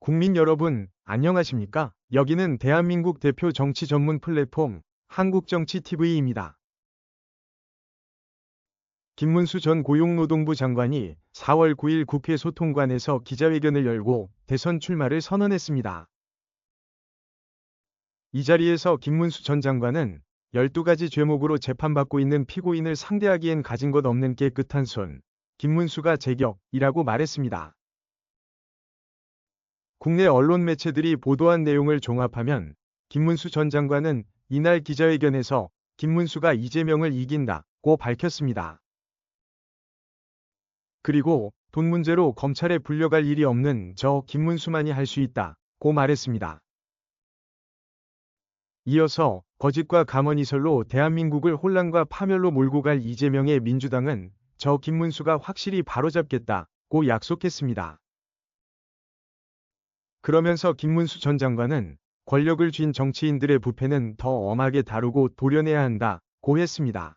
국민 여러분, 안녕하십니까? 여기는 대한민국 대표 정치 전문 플랫폼 한국정치TV입니다. 김문수 전 고용노동부 장관이 4월 9일 국회 소통관에서 기자회견을 열고 대선 출마를 선언했습니다. 이 자리에서 김문수 전 장관은 12가지 죄목으로 재판받고 있는 피고인을 상대하기엔 가진 것 없는 깨끗한 손, 김문수가 제격이라고 말했습니다. 국내 언론 매체들이 보도한 내용을 종합하면 김문수 전 장관은 이날 기자회견에서 김문수가 이재명을 이긴다고 밝혔습니다. 그리고 돈 문제로 검찰에 불려갈 일이 없는 저 김문수만이 할 수 있다고 말했습니다. 이어서 거짓과 가먼이설로 대한민국을 혼란과 파멸로 몰고 갈 이재명의 민주당은 저 김문수가 확실히 바로잡겠다고 약속했습니다. 그러면서 김문수 전 장관은 권력을 쥔 정치인들의 부패는 더 엄하게 다루고 도려내야 한다 고 했습니다.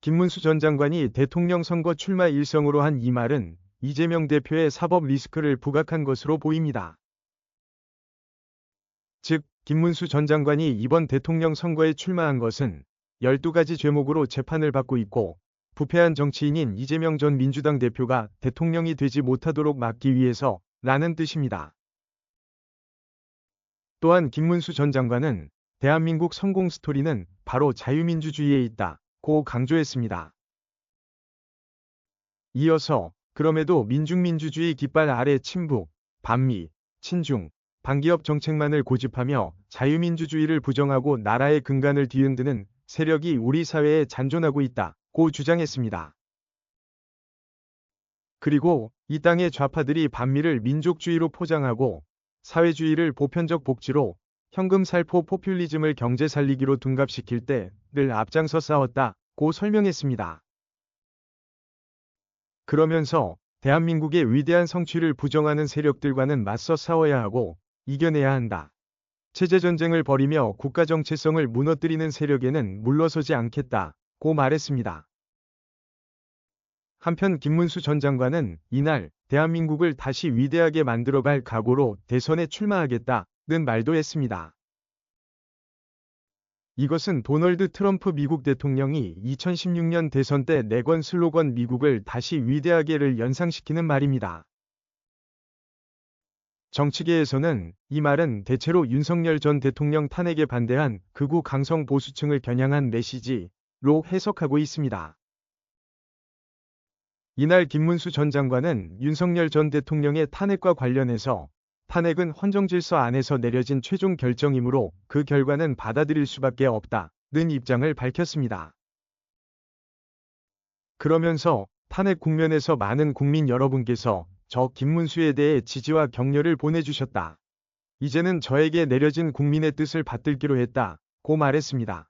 김문수 전 장관이 대통령 선거 출마 일성으로 한 이 말은 이재명 대표의 사법 리스크를 부각한 것으로 보입니다. 즉, 김문수 전 장관이 이번 대통령 선거에 출마한 것은 12가지 죄목으로 재판을 받고 있고 부패한 정치인인 이재명 전 민주당 대표가 대통령이 되지 못하도록 막기 위해서 라는 뜻입니다. 또한 김문수 전 장관은 대한민국 성공 스토리는 바로 자유민주주의에 있다 고 강조했습니다. 이어서 그럼에도 민중민주주의 깃발 아래 친북, 반미, 친중, 반기업 정책만을 고집하며 자유민주주의를 부정하고 나라의 근간을 뒤흔드는 세력이 우리 사회에 잔존하고 있다 고 주장했습니다. 그리고 이 땅의 좌파들이 반미를 민족주의로 포장하고 사회주의를 보편적 복지로 현금 살포 포퓰리즘을 경제 살리기로 둔갑시킬 때 늘 앞장서 싸웠다고 설명했습니다. 그러면서 대한민국의 위대한 성취를 부정하는 세력들과는 맞서 싸워야 하고 이겨내야 한다. 체제전쟁을 벌이며 국가 정체성을 무너뜨리는 세력에는 물러서지 않겠다고 말했습니다. 한편 김문수 전 장관은 이날 대한민국을 다시 위대하게 만들어갈 각오로 대선에 출마하겠다는 말도 했습니다. 이것은 도널드 트럼프 미국 대통령이 2016년 대선 때 내건 슬로건 미국을 다시 위대하게를 연상시키는 말입니다. 정치계에서는 이 말은 대체로 윤석열 전 대통령 탄핵에 반대한 극우 강성 보수층을 겨냥한 메시지로 해석하고 있습니다. 이날 김문수 전 장관은 윤석열 전 대통령의 탄핵과 관련해서 탄핵은 헌정질서 안에서 내려진 최종 결정이므로 그 결과는 받아들일 수밖에 없다는 입장을 밝혔습니다. 그러면서 탄핵 국면에서 많은 국민 여러분께서 저 김문수에 대해 지지와 격려를 보내주셨다. 이제는 저에게 내려진 국민의 뜻을 받들기로 했다 고 말했습니다.